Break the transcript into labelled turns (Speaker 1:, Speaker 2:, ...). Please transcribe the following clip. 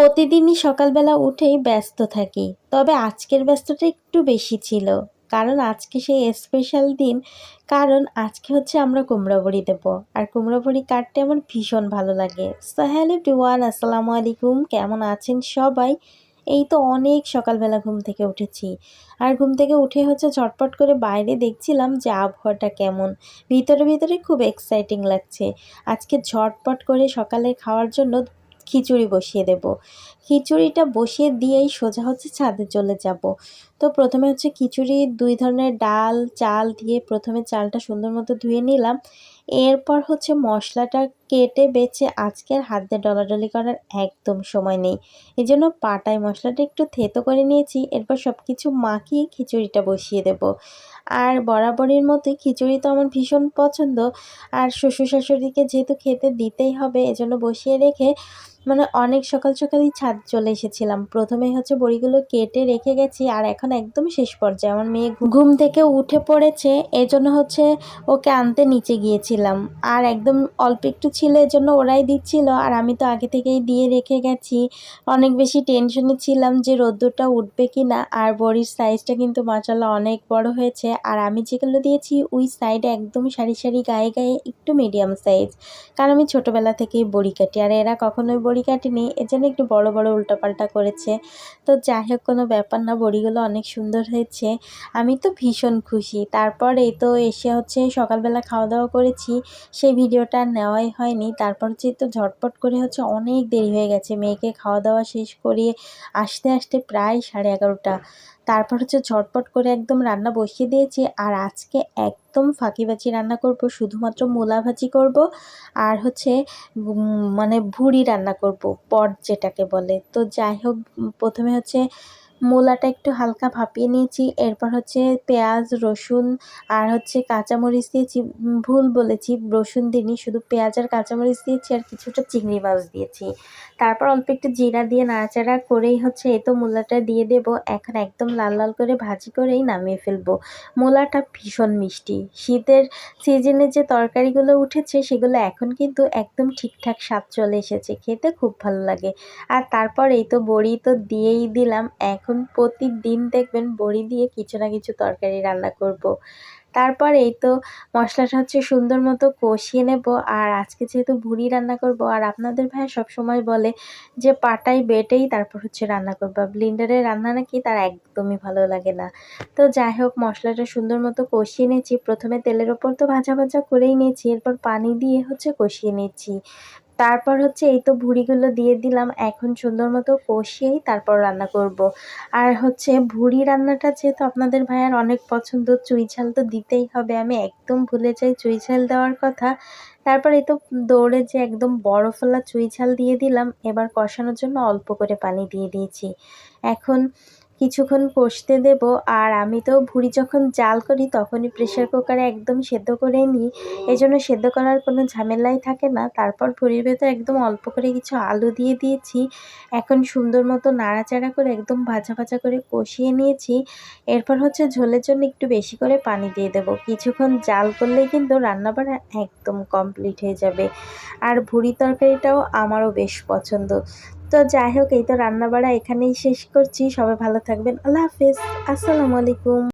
Speaker 1: প্রতিদিনই সকালবেলা উঠেই ব্যস্ত থাকি, তবে আজকের ব্যস্ততা একটু বেশি ছিল, কারণ আজকে সেই স্পেশাল দিন, কারণ আজকে হচ্ছে আমরা কুমড়া বড়ি দেবো, আর কুমড়া বড়ি কাটতে আমার ভীষণ ভালো লাগে। সো হ্যালো ডিওয়ান আসসালামু আলাইকুম, কেমন আছেন সবাই? এই তো অনেক সকালবেলা ঘুম থেকে উঠেছি, আর ঘুম থেকে উঠে হচ্ছে ঝটপট করে বাইরে দেখছিলাম যে আবহাওয়াটা কেমন, ভিতরে ভিতরে খুব এক্সাইটিং লাগছে। আজকে ঝটপট করে সকালে খাওয়ার জন্য খিচুড়ি বসিয়ে দেব। খিচুড়িটা বসিয়ে দিয়েই সোজা হচ্ছে ছাদে চলে যাব। তো প্রথমে হচ্ছে খিচুড়ি, দুই ধরনের ডাল, চাল দিয়ে প্রথমে চালটা সুন্দর মতো ধুয়ে নিলাম। এরপর হচ্ছে মশলাটা কেটে বেছে আজকের হাত দিয়ে ডলাডলি করার একদম সময় নেই। এই জন্য পাটায় মশলাটা একটু থেতো করে নিয়েছি, এরপর সব কিছু মাখিয়ে খিচুড়িটা বসিয়ে দেব। আর বরাবরের মতোই খিচুড়ি তো আমার ভীষণ পছন্দ, আর শ্বশুর শাশুড়িকে যেহেতু খেতে দিতেই হবে, এজন্য বসিয়ে রেখে মানে অনেক সকাল সকালই ছাদ চলে এসেছিলাম। প্রথমে হচ্ছে বড়িগুলো কেটে রেখে গেছি আর এখন একদম শেষ পর্যায়ে। আমার মেয়ে ঘুম থেকে উঠে পড়েছে, এজন্য হচ্ছে ওকে আনতে নিচে গিয়েছিলাম। আর একদম অল্প একটু ছিল, এজন্য ওরাই দিচ্ছিল। আর আমি তো আগে থেকেই দিয়ে রেখে গেছি। অনেক বেশি টেনশনে ছিলাম যে রোদ্দুরটা উঠবে কি না আর বড়ির সাইজটা কিন্তু মাসাল্লাহ অনেক বড় হয়েছে। আর আমি যেগুলো দিয়েছি, ওই সাইডে একদম সারি সারি গায়ে গায়ে একটু মিডিয়াম সাইজ কারণ আমি ছোটোবেলা থেকেই বড়ি কাটি। আর এরা কখনোই বড়ি কাটেনি এজন্য একটু বড় বড় উল্টোপাল্টা করেছে। তো যাই হোক কোনো ব্যাপার না, বড়িগুলো অনেক সুন্দর হয়েছে। আমি তো ভীষণ খুশি। তারপর এই তো এসে হচ্ছে সকালবেলা খাওয়া দাওয়া করেছি, সেই ভিডিওটা নেওয়াই হয়নি। তারপর হচ্ছে তো ঝটপট করে হচ্ছে অনেক দেরি হয়ে গেছে। মেয়েকে খাওয়া দাওয়া শেষ করিয়ে আসতে আসতে প্রায় সাড়ে এগারোটা। তারপর হচ্ছে ঝটপট করে একদম রান্না বসিয়ে দিয়েছি। আর আজকে একদম ফাঁকি ভাজি রান্না করব, শুধুমাত্র মূলা ভাজি করব আর হচ্ছে মানে ভুড়ি রান্না করব, পট যেটাকে বলে। তো যাই হোক প্রথমে হচ্ছে মূলাটা একটু হালকা ভাপিয়ে নিয়েছি। এরপর হচ্ছে পেঁয়াজ, রসুন আর হচ্ছে কাঁচামরিচ দিয়েছি। ভুল বলেছি, রসুন দিইনি, শুধু পেঁয়াজ আর কাঁচামরিচ দিয়েছি আর কিছুটা চিংড়ি মাছ দিয়েছি। তারপর অল্প একটু জিরা দিয়ে নাড়াচাড়া করেই হচ্ছে এই তো মূলাটা দিয়ে দেব। এখন একদম লাল লাল করে ভাজি করেই নামিয়ে ফেলব। মূলাটা ভীষণ মিষ্টি। শীতের সিজনে যে তরকারিগুলো উঠেছে, সেগুলো এখন কিন্তু একদম ঠিকঠাক স্বাদ চলে এসেছে। খেতে খুব ভালো লাগে। আর তারপর এই তো বড়ি তো দিয়েই দিলাম। এখন প্রতিদিন দেখবেন বড়ি দিয়ে কিছু না কিছু তরকারি রান্না করব। তারপর এই তো মশলাটা হচ্ছে সুন্দর মতো কষিয়ে নেব। আর আজকে যেহেতু ভুড়ি রান্না করব, আর আপনাদের ভাই সব সময় বলে যে পাটাই বেটেই তারপর হচ্ছে রান্না করবা। ব্লিন্ডারে রান্না নাকি তার একদমই ভালো লাগে না। তো যাই হোক, মশলাটা সুন্দর মতো কষিয়ে নিয়েছি। প্রথমে তেলের ওপর তো ভাজা ভাজা করেই নিয়েছি। এরপর পানি দিয়ে হচ্ছে কষিয়ে নিচ্ছি তারপর হচ্ছে এই তো ভুড়িগুলো দিয়ে দিলাম, এখন সুন্দর মতো কষিয়েই তারপর রান্না করব। আর হচ্ছে ভুড়ি রান্নাটা যেহেতু আপনাদের ভাইয়ার অনেক পছন্দ, চুই ঝাল তো দিতেই হবে, আমি একদম ভুলে যাই চুই ঝাল দেওয়ার কথা তারপর এই তো দৌড়ে যে একদম বড় ফোলা চুই ঝাল দিয়ে দিলাম, এবার কষানোর জন্য অল্প করে পানি দিয়ে দিয়েছি এখন কিছুক্ষণ কষতে দেব আর আমি তো ভুড়ি যখন জাল করি তখনই প্রেশার কুকারে একদম সেদ্ধ করে নিই। এই জন্য সেদ্ধ করার কোনো ঝামেলাই থাকে না। তারপর ভুড়ির ভেতর একদম অল্প করে কিছু আলু দিয়ে দিয়েছি। এখন সুন্দর মতো নাড়াচাড়া করে একদম ভাজা ভাজা করে কষিয়ে নিয়েছি। এরপর হচ্ছে ঝোলের জন্য একটু বেশি করে পানি দিয়ে দেব। কিছুক্ষণ জাল করলেই কিন্তু রান্নাবাড়া একদম কমপ্লিট হয়ে যাবে। আর ভুড়ি তরকারিটাও আমারও বেশ পছন্দ। তো যাই হোক, এই তো রান্নাবাড়া এখানেই শেষ করছি। সবাই ভালো থাকবেন। আল্লাহ হাফিজ। আসসালামু আলাইকুম।